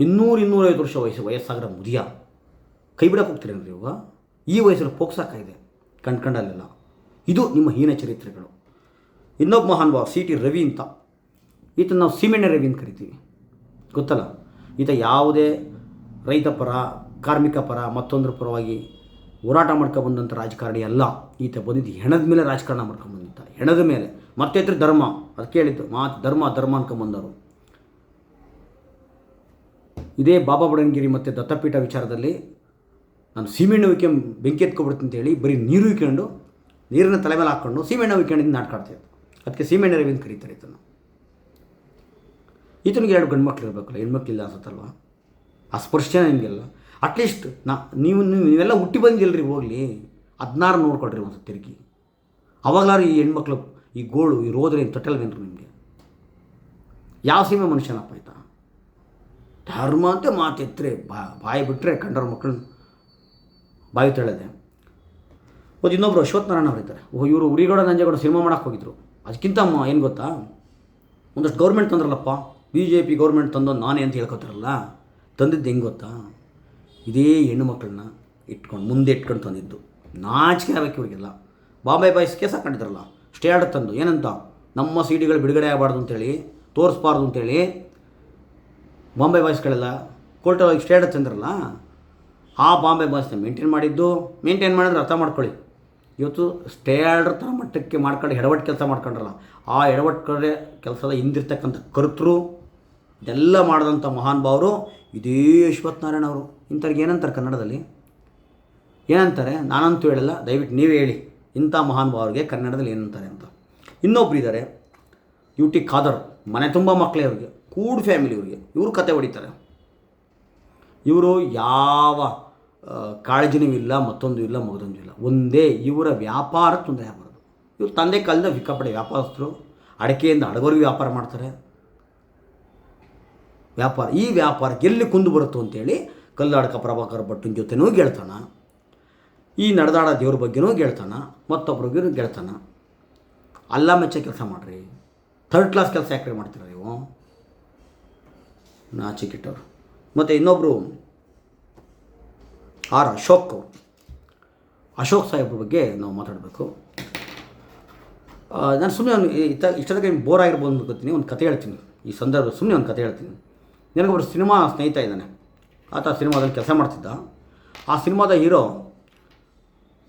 ಇನ್ನೂರು ಇನ್ನೂರೈವತ್ತು ವರ್ಷ ವಯಸ್ಸು ವಯಸ್ಸಾಗಿರೋ ಮುದಿಯ. ಕೈ ಬಿಡಕ್ಕೆ ಹೋಗ್ತೀರೇನ್ರಿ ಇವಾಗ? ಈ ವಯಸ್ಸಲ್ಲಿ ಪೋಕ್ಸಾಕ ಇದೆ ಕಂಡ್ಕಂಡಲ್ಲೆಲ್ಲ ಇದು ನಿಮ್ಮ ಹೀನ ಚರಿತ್ರೆಗಳು. ಇನ್ನೊಬ್ಬ ಮಹಾನುಭಾವ ಸಿ ಟಿ ರವಿ ಅಂತ. ಈತ ನಾವು ಸೀಮೆಣ್ಣೆ ರವಿ ಅಂತ ಕರಿತೀವಿ. ಗೊತ್ತಲ್ಲ? ಈತ ಯಾವುದೇ ರೈತ ಪರ, ಕಾರ್ಮಿಕ ಪರ, ಮತ್ತೊಂದರ ಪರವಾಗಿ ಹೋರಾಟ ಮಾಡ್ಕೊಬಂದಂಥ ರಾಜಕಾರಣಿ ಅಲ್ಲ. ಈತ ಬಂದಿದ್ದು ಹೆಣದ ಮೇಲೆ ರಾಜಕಾರಣ ಮಾಡ್ಕೊಂಬಂದಿದ್ದ ಹೆಣದ ಮೇಲೆ. ಮತ್ತೆ ಇದ್ರೆ ಧರ್ಮ. ಅದು ಕೇಳಿದ್ದು, ಮಾತು ಧರ್ಮ ಧರ್ಮ ಅನ್ಕೊಂಬಂದರು ಇದೇ ಬಾಬಾ ಬುಡನ್ಗಿರಿ ಮತ್ತು ದತ್ತಪೀಠ ವಿಚಾರದಲ್ಲಿ ನಾನು ಸೀಮೆಣ್ಣೆ ಉಯ್ಕೆ ಬೆಂಕಿ ಎತ್ಕೊಬಿಡ್ತೀನಿ ಅಂತೇಳಿ ಬರೀ ನೀರು ಉಯ್ಕೊಂಡು ನೀರನ್ನ ತಲೆ ಮೇಲೆ ಹಾಕ್ಕೊಂಡು ಸೀಮೆಣ್ಣೆ ವಿಕೆಂಡಿಂದ ನಾಟಕ ಆಡ್ತಿದ್ದು ಅದಕ್ಕೆ ಸೀಮೆಣ್ಣೆ ರವಿ ಅಂತ ಕರೀತಾರೆ ಈತನ ಈತನಿಗೆ ಎರಡು ಗಂಡು ಮಕ್ಳು ಇರಬೇಕಲ್ಲ ಹೆಣ್ಮಕ್ಳಿಲ್ಲ ಅನ್ಸುತ್ತಲ್ವ? ಆ ಸ್ಪರ್ಶನ ನಿಮಗೆಲ್ಲ. ಅಟ್ಲೀಸ್ಟ್ ನಾ, ನೀವು, ನೀವು- ನೀವೆಲ್ಲ ಹುಟ್ಟಿ ಬಂದಿಲ್ಲರಿ ಹೋಗಲಿ. ಹದಿನಾರು ನೋಡ್ಕೊಳ್ರಿ ಒಂದು ತಿರುಗಿ. ಅವಾಗಲಾರು ಈ ಹೆಣ್ಮಕ್ಳು, ಈ ಗೋಳು, ಈ ರೋದ್ರೆ ತೊಟ್ಟಲ್ವೇನ್ರಿ ನಿಮಗೆ? ಯಾವ ಸೀಮೆ ಮನುಷ್ಯನಪ್ಪ ಆಯ್ತಾ ಧರ್ಮ ಅಂತ ಮಾತೆತ್ತರೆ ಬಾ, ಬಾಯಿ ಬಿಟ್ಟರೆ ಕಂಡವ್ರ ಮಕ್ಕಳನ್ನ ಬಾಯಿ ತಳೆದೆ ಒಂದು ಇನ್ನೊಬ್ರು ಅಶ್ವಥ್ ನಾರಾಯಣ ಅವರಿದ್ದಾರೆ ಓ ಇವರು ಉರಿಗೌಡ, ನಂಜೇಗೌಡ ಸಿನಿಮಾ ಮಾಡಕ್ಕೆ ಹೋಗಿದ್ರು. ಅದಕ್ಕಿಂತ ಏನು ಗೊತ್ತಾ? ಒಂದಷ್ಟು ಗೌರ್ಮೆಂಟ್ ತಂದ್ರಲ್ಲಪ್ಪ. ಬಿ ಜೆ ಪಿ ಗೌರ್ಮೆಂಟ್ ತಂದು ನಾನೇ ಅಂತ ಹೇಳ್ಕೊತಾರಲ್ಲ? ತಂದಿದ್ದು ಹೆಂಗೆ ಗೊತ್ತಾ? ಇದೇ ಹೆಣ್ಣು ಮಕ್ಕಳನ್ನ ಇಟ್ಕೊಂಡು, ಮುಂದೆ ಇಟ್ಕೊಂಡು ತಂದಿದ್ದು. ನಾಚಿಕೆ ಆಗಬೇಕು ಇವರಿಗೆಲ್ಲ. ಬಾಂಬೆ ಬಾಯ್ಸ್ ಕೇಸ್ ಹಾಕೊಂಡಿದ್ರಲ್ಲ ಸ್ಟೇ ತಂದು. ಏನಂತ? ನಮ್ಮ ಸಿ ಡಿಗಳು ಬಿಡುಗಡೆ ಆಗಬಾರ್ದು ಅಂತೇಳಿ, ತೋರಿಸ್ಬಾರ್ದು ಅಂತೇಳಿ ಬಾಂಬೆ ಬಾಯ್ಸ್ಗಳೆಲ್ಲ ಕೋರ್ಟಲ್ಲಿ ಸ್ಟೇ ಆರ್ಡರ್ ತಂದ್ರಲ್ಲ? ಆ ಬಾಂಬೆ ಬಾಯ್ಸ್ನ ಮೇಂಟೈನ್ ಮಾಡಿದ್ದು. ಮೇಂಟೈನ್ ಮಾಡಿದ್ರೆ ಅರ್ಥ ಮಾಡ್ಕೊಳ್ಳಿ. ಇವತ್ತು ಸ್ಟೇ ಆರ್ಡರ್ ಥರ ಮಟ್ಟಕ್ಕೆ ಮಾಡ್ಕೊಂಡು ಎಡವಟ್ಟು ಕೆಲಸ ಮಾಡ್ಕೊಂಡ್ರಲ್ಲ, ಆ ಎಡವಟ್ಟು ಕೆಲಸದ ಹಿಂದಿರ್ತಕ್ಕಂಥ ಕರ್ತರು ಇದೆಲ್ಲ ಮಾಡಿದಂಥ ಮಹಾನ್ ಭಾವರು ಇದೇ ಅಶ್ವತ್ಥನಾರಾಯಣ ಅವರು. ಇಂಥವ್ರಿಗೆ ಏನಂತಾರೆ ಕನ್ನಡದಲ್ಲಿ? ಏನಂತಾರೆ? ನಾನಂತೂ ಹೇಳಲ್ಲ, ದಯವಿಟ್ಟು ನೀವೇ ಹೇಳಿ. ಇಂಥ ಮಹಾನ್ ಭಾವರಿಗೆ ಕನ್ನಡದಲ್ಲಿ ಏನಂತಾರೆ ಅಂತ. ಇನ್ನೊಬ್ರು ಇದ್ದಾರೆ, ಯು ಟಿ ಖಾದರ್, ಮನೆ ತುಂಬ ಮಕ್ಕಳೇ ಅವ್ರಿಗೆ, ಕೂಡ್ ಫ್ಯಾಮಿಲಿ ಇವ್ರಿಗೆ ಇವರು ಕತೆ ಹೊಡಿತಾರೆ. ಇವರು ಯಾವ ಕಾಳಜಿನೂ ಇಲ್ಲ, ಮತ್ತೊಂದು ಇಲ್ಲ, ಮಗದೊಂದು ಇಲ್ಲ. ಒಂದೇ ಇವರ ವ್ಯಾಪಾರ ತೊಂದರೆ ಆಗಬಾರ್ದು. ಇವ್ರ ತಂದೆ ಕಾಲದ ವಿಕಪಡೆ ವ್ಯಾಪಾರಸ್ಥರು, ಅಡಕೆಯಿಂದ ಹಡಗೋರಿಗೆ ವ್ಯಾಪಾರ ಮಾಡ್ತಾರೆ. ವ್ಯಾಪಾರ, ಈ ವ್ಯಾಪಾರಕ್ಕೆ ಎಲ್ಲಿ ಕುಂದು ಬರುತ್ತೋ ಅಂತೇಳಿ ಕಲ್ಲಾಡಕ ಪ್ರಭಾಕರ್ ಭಟ್ಟನ ಜೊತೆನೂ ಗೆಳ್ತಾನ. ಈ ನಡೆದಾಡ ದೇವ್ರ ಬಗ್ಗೆನೂ ಗೆಳ್ತಾನ ಮತ್ತೊಬ್ಬರಿಗೂ ಗೆಳ್ತಾನ. ಅಲ್ಲ ಮೆಚ್ಚ ಕೆಲಸ ಮಾಡಿರಿ. ಥರ್ಡ್ ಕ್ಲಾಸ್ ಕೆಲಸ ಯಾಕ್ರಿ ಮಾಡ್ತೀರ ನೀವು? ನಾಚಿಕಿಟ್ಟವ್ರು ಮತ್ತು ಇನ್ನೊಬ್ಬರು ಆರ್ ಅಶೋಕ್ ಅಶೋಕ್ ಸಾಹೇಬ್ರ ಬಗ್ಗೆ ನಾವು ಮಾತಾಡಬೇಕು. ನಾನು ಸುಮ್ಮನೆ ಇತ್ತ ಬೋರ್ ಆಗಿರ್ಬೋದು ಅಂದ್ಕೋತೀನಿ ಒಂದು ಕತೆ ಹೇಳ್ತೀನಿ. ಈ ಸಂದರ್ಭ ಸುಮ್ಮನೆ ಒಂದು ಕತೆ ಹೇಳ್ತೀನಿ. ನನಗೊಬ್ಬರು ಸಿನಿಮಾ ಸ್ನೇಹಿತ ಇದ್ದಾನೆ. ಆತ ಸಿನಿಮಾದಲ್ಲಿ ಕೆಲಸ ಮಾಡ್ತಿದ್ದ. ಆ ಸಿನಿಮಾದ ಹೀರೋ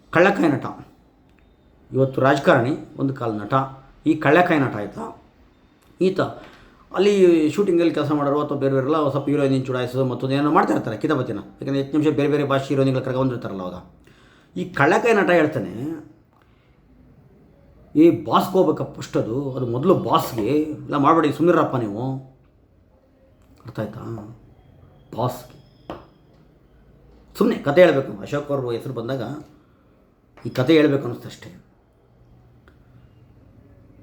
ಕಳ್ಳಕಾಯಿ ನಟ. ಇವತ್ತು ರಾಜಕಾರಣಿ, ಒಂದು ಕಾಲ ನಟ. ಈ ಕಳ್ಳಕಾಯಿ ನಟ ಆಯಿತಾ? ಈತ ಅಲ್ಲಿ ಶೂಟಿಂಗಲ್ಲಿ ಕೆಲಸ ಮಾಡೋರು ಅಥವಾ ಬೇರೆ ಬೇರೆಲ್ಲ ಸ್ವಲ್ಪ ಹೀರೋಯಿನ್ ಚುಡಾಯಿಸೋದು ಮತ್ತೊಂದು ಏನೋ ಮಾಡ್ತಾ ಇರ್ತಾರೆ ಕಿತಾಪತಿನ. ಯಾಕಂದರೆ ಹೆಚ್ಚು ನಿಮಿಷ ಬೇರೆ ಬೇರೆ ಭಾಷೆ ಹೀರೋಯಿನ್ಗಳು ಕರ್ಕೊಂಡಿರ್ತಾರಲ್ಲ ಅವಾಗ. ಈ ಕಳ್ಳಕಾಯಿ ನಟ ಹೇಳ್ತಾನೆ ಈ ಬಾಸ್ಗೆ ಹೋಗ್ಬೇಕಪ್ಪ ಅಷ್ಟದು. ಅದು ಅದು ಮೊದಲು ಬಾಸ್ಗೆ ಇಲ್ಲ ಮಾಡಬೇಡಿ ಸುಂದರಪ್ಪ ನೀವು. ಆಯ್ತಾ ಬಾಸ್ಗೆ ಸುಮ್ಮನೆ ಕತೆ ಹೇಳಬೇಕು. ಅಶೋಕ್ ಅವ್ರ ಹೆಸರು ಬಂದಾಗ ಈ ಕತೆ ಹೇಳಬೇಕು ಅನ್ನಿಸ್ತು ಅಷ್ಟೇ.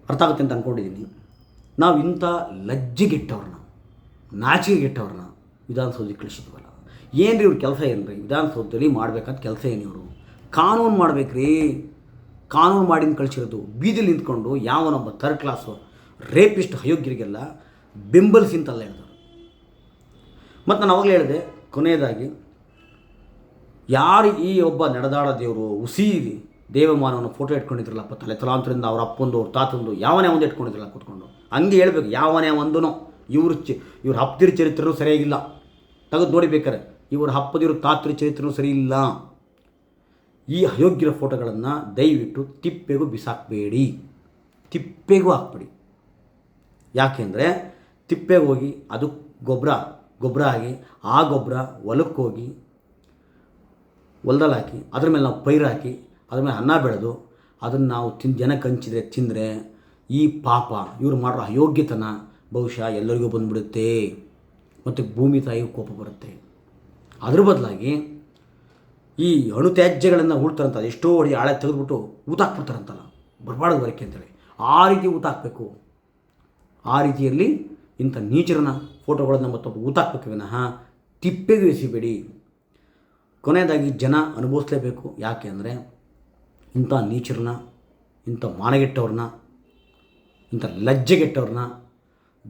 ಅರ್ಥ ಆಗುತ್ತೆ ಅಂತ ಅಂದ್ಕೊಂಡಿದ್ದೀನಿ ನಾವು ಇಂಥ ಲಜ್ಜೆಗೆಟ್ಟವ್ರನ್ನ, ನಾಚಿಗೆಗೆಟ್ಟವ್ರನ್ನ ವಿಧಾನಸೌಧಕ್ಕೆ ಕಳಿಸಿದ್ವಲ್ಲ ಏನು ರೀ ಇವ್ರ ಕೆಲಸ ಏನು ರೀ ವಿಧಾನಸೌಧದಲ್ಲಿ ಮಾಡ್ಬೇಕಂತ ಕೆಲಸ ಏನು ಇವರು? ಕಾನೂನು ಮಾಡ್ಬೇಕ್ರಿ. ಕಾನೂನು ಮಾಡಿನ ಕಳಿಸಿರೋದು, ಬೀದಿಲಿ ನಿಂತ್ಕೊಂಡು ಯಾವನೊಬ್ಬ ಥರ್ಡ್ ಕ್ಲಾಸು, ರೇಪಿಸ್ಟ್ ಅಯೋಗ್ಯರಿಗೆಲ್ಲ ಬೆಂಬಲಿಸಿ ಅಂತಲ್ಲ ಹೇಳಿದ್ರು ಮತ್ತು ನಾನು ಅವಾಗಲೇ ಹೇಳಿದೆ, ಕೊನೆಯದಾಗಿ, ಯಾರು ಈ ಒಬ್ಬ ನಡೆದಾಡ ದೇವರು ಉಸಿರಿ ದೇವಮಾನವನ ಫೋಟೋ ಇಟ್ಕೊಂಡಿದ್ರಲ್ಲಪ್ಪ ತಲೆ ತಲಾಂತರಿಂದ ಅವ್ರ ಅಪ್ಪಂದು, ಅವ್ರ ತಾತಂದು, ಯಾವನೇ ಒಂದು ಇಟ್ಕೊಂಡಿದ್ರಲ್ಲ, ಕೂತ್ಕೊಂಡು. ಹಂಗೆ ಹೇಳ್ಬೇಕು, ಯಾವನೇ ಒಂದೂ ಇವ್ರ ಚಿ, ಇವ್ರ ಹಪ್ಪದಿರ ಚರಿತ್ರೆನೂ ಸರಿಯಾಗಿಲ್ಲ. ತೆಗೆದು ನೋಡಿಬೇಕಾರೆ ಇವ್ರ ಹಪ್ಪದಿರೋ ತಾತ್ರ ಚರಿತ್ರೆನೂ ಸರಿ ಇಲ್ಲ ಈ ಅಯೋಗ್ಯರ ಫೋಟೋಗಳನ್ನು ದಯವಿಟ್ಟು ತಿಪ್ಪೆಗೂ ಬಿಸಾಕಬೇಡಿ. ತಿಪ್ಪೆಗೂ ಹಾಕ್ಬೇಡಿ. ಯಾಕೆಂದರೆ, ತಿಪ್ಪೆಗೆ ಹೋಗಿ ಅದು ಗೊಬ್ಬರ ಗೊಬ್ಬರ ಆಗಿ, ಆ ಗೊಬ್ಬರ ಹೊಲಕ್ಕೆ ಹೋಗಿ ಹೊಲ್ದಲ್ಲಿ ಹಾಕಿ, ಅದ್ರ ಮೇಲೆ ನಾವು ಪೈರು ಹಾಕಿ, ಅದ್ರ ಮೇಲೆ ಅನ್ನ ಬೆಳೆದು, ಅದನ್ನು ನಾವು ತಿನ್, ಜನಕ್ಕೆ ಹಂಚಿದ್ರೆ, ತಿಂದರೆ ಈ ಪಾಪ ಇವ್ರು ಮಾಡೋ ಅಯೋಗ್ಯತನ ಬಹುಶಃ ಎಲ್ಲರಿಗೂ ಬಂದುಬಿಡುತ್ತೆ ಮತ್ತು ಭೂಮಿ ತಾಯಿ ಕೋಪ ಬರುತ್ತೆ. ಅದ್ರ ಬದಲಾಗಿ ಈ ಅಣು ತ್ಯಾಜ್ಯಗಳನ್ನು ಉಳ್ತಾರಂತ ಎಷ್ಟೋ ಅಡಿ ಆಳೆ ತೆಗೆದುಬಿಟ್ಟು ಊತ ಹಾಕ್ಬಿಡ್ತಾರಂತಲ್ಲ, ಬರಬಾರ್ದು ಬರಕ್ಕೆ ಅಂತೇಳಿ. ಆ ರೀತಿ ಊತ ಹಾಕಬೇಕು. ಆ ರೀತಿಯಲ್ಲಿ ಇಂಥ ನೀಚರನ್ನ ಫೋಟೋಗಳನ್ನು ಮತ್ತೊಬ್ಬ ಊತ ಹಾಕ್ಬೇಕು ವಿನಃ ತಿಪ್ಪೆಗೂ ಎಸಿಬೇಡಿ. ಕೊನೆಯದಾಗಿ ಜನ ಅನುಭವಿಸ್ಲೇಬೇಕು. ಯಾಕೆ ಅಂದರೆ ಇಂಥ ನೀಚರನ್ನ, ಇಂಥ ಮಾನಗೆಟ್ಟವ್ರನ್ನ, ಇಂಥ ಲಜ್ಜೆಗೆಟ್ಟವ್ರನ್ನ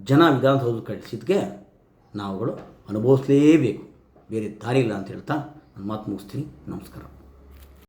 ಜನ ವಿಧಾನಸೌಧ ಕಳಿಸಿದ್ಕೆ ನಾವುಗಳು ಅನುಭವಿಸ್ಲೇಬೇಕು. ಬೇರೆ ದಾರಿ ಇಲ್ಲ ಅಂತ ಹೇಳ್ತಾ ನನ್ನ ಮಾತು ಮುಗಿಸ್ತೀನಿ. ನಮಸ್ಕಾರ.